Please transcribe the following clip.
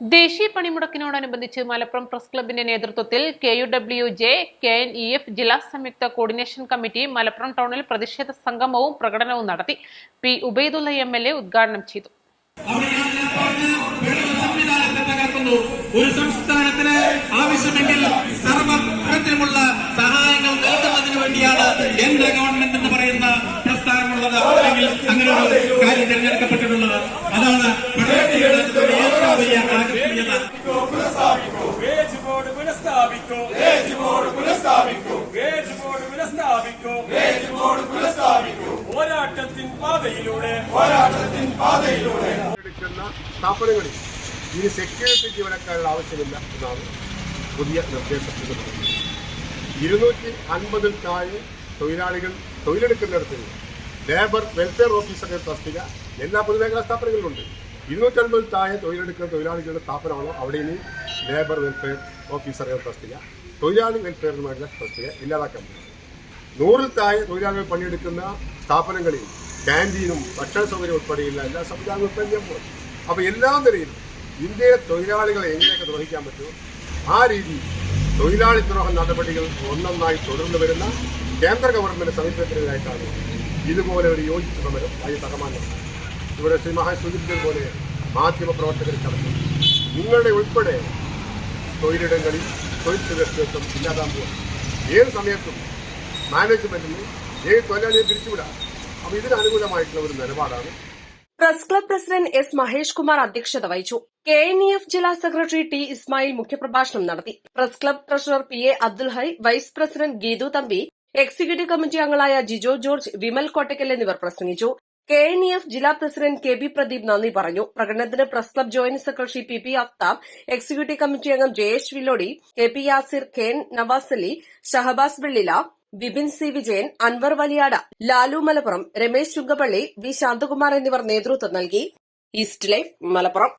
ദേശീയ പണിമുടക്കിനോടനുബന്ധിച്ച് മലപ്പുറം പ്രസ് ക്ലബിന്റെ നേതൃത്വത്തിൽ K U W J K N E F ജില്ലാ സംയുക്ത കോർഡിനേഷൻ കമ്മിറ്റി മലപ്പുറം ടൗണിൽ പ്രതിഷേധ സംഗമവും പ്രകടനവും നടത്തി. P Ubaidulla M L A ഉദ്ഘാടനം ചെയ്തു. ഒരു ആവശ്യമെങ്കിൽ സർവതരത്തിലുമുള്ള സഹായങ്ങൾ നൽകുന്നതിന് വേണ്ടിയാണ് കേന്ദ്ര ഗവൺമെന്റ് പോരാട്ടത്തിൻ പാതയിലൂടെ. പോരാട്ടത്തിൻ പാതയിലൂടെ. എടുക്കുന്ന സ്ഥാപനങ്ങളിൽ ഇനി സെക്യൂരിറ്റി ജീവനക്കാരുടെ ആവശ്യമില്ല എന്നാണ് പുതിയ നിർദ്ദേശത്തിൽ പറയുന്നത്. ഇരുന്നൂറ്റി അൻപതിൽ താഴെ തൊഴിലാളികൾ തൊഴിലെടുക്കുന്നിടത്ത് ലേബർ വെൽഫെയർ ഓഫീസറുടെ തസ്തിക എല്ലാ പൊതുമേഖലാ സ്ഥാപനങ്ങളിലുണ്ട് ഇരുന്നൂറ്റി അൻപതിൽ താഴെ തൊഴിലെടുക്കുന്ന തൊഴിലാളികളുടെ സ്ഥാപനമാണോ? അവിടെ ഇനി ലേബർ വെൽഫെയർ ഓഫീസറുടെ തസ്തിക തൊഴിലാളി വെൽഫെയറിനുമായിട്ടുള്ള തസ്തിക ഇല്ലാതാക്കാൻ പറ്റും നൂറിൽ താഴെ തൊഴിലാളികൾ പണിയെടുക്കുന്ന സ്ഥാപനങ്ങളിൽ ക്യാന്റീനും ഭക്ഷണ സൗകര്യം ഉൾപ്പെടെയുള്ള എല്ലാ സംവിധാനങ്ങളും തന്നെ പോകും അപ്പോൾ എല്ലാ നിലയിലും ഇന്ത്യയിലെ തൊഴിലാളികളെ എങ്ങനെയൊക്കെ ദ്രോഹിക്കാൻ പറ്റുമോ ആ രീതി തൊഴിലാളി ദ്രോഹ നടപടികൾ ഒന്നൊന്നായി തുടർന്നു വരുന്ന കേന്ദ്ര ഗവൺമെന്റ് സമീപത്തിനെതിരായിട്ടാണ് ഇതുപോലെ ഒരു യോജിച്ച സമരം അതിന് തകമാനം ഇവിടെ ശ്രീ മഹാ സൂചിപ്പിച്ചതുപോലെ മാധ്യമ പ്രവർത്തകർ കടന്നു നിങ്ങളുടെ ഉൾപ്പെടെ തൊഴിലിടങ്ങളിൽ തൊഴിൽ സുരക്ഷിതത്വം ഇല്ലാതാൻ പോകും ഏത് സമയത്തും മാനേജ്മെന്റിന് ഏത് തൊഴിലാളിയെ പിരിച്ചുവിടാം. അപ്പോൾ ഇതിന് അനുകൂലമായിട്ടുള്ള ഒരു നിലപാടാണ്. Press club president S Mahesh Kumar അധ്യക്ഷത വഹിച്ചു. കെ എൻ ഇ എഫ് ജില്ലാ സെക്രട്ടറി ടി ഇസ്മായിൽ മുഖ്യപ്രഭാഷണം നടത്തി. Press club treasurer P A Abdul Hai vice president Geethu Thampi executive committee അംഗങ്ങളായ ജിജോ ജോർജ് വിമൽ കോട്ടയ്ക്കൽ എന്നിവർ പ്രസംഗിച്ചു. കെ എൻ ഇ എഫ് ജില്ലാ പ്രസിഡന്റ് കെ ബി പ്രദീപ് നന്ദി പറഞ്ഞു. പ്രകടനത്തിന് press club joint secretary P P Aftab executive committee അംഗം Jayesh Villodi K P Yasir K N Navas Ali Shahabas Vellila Bipin C Vijayan Anwar Valiyada Lalu Malappuram Ramesh Chungappally V Santhakumar എന്നിവർ നേതൃത്വം നൽകി. East Life Malappuram.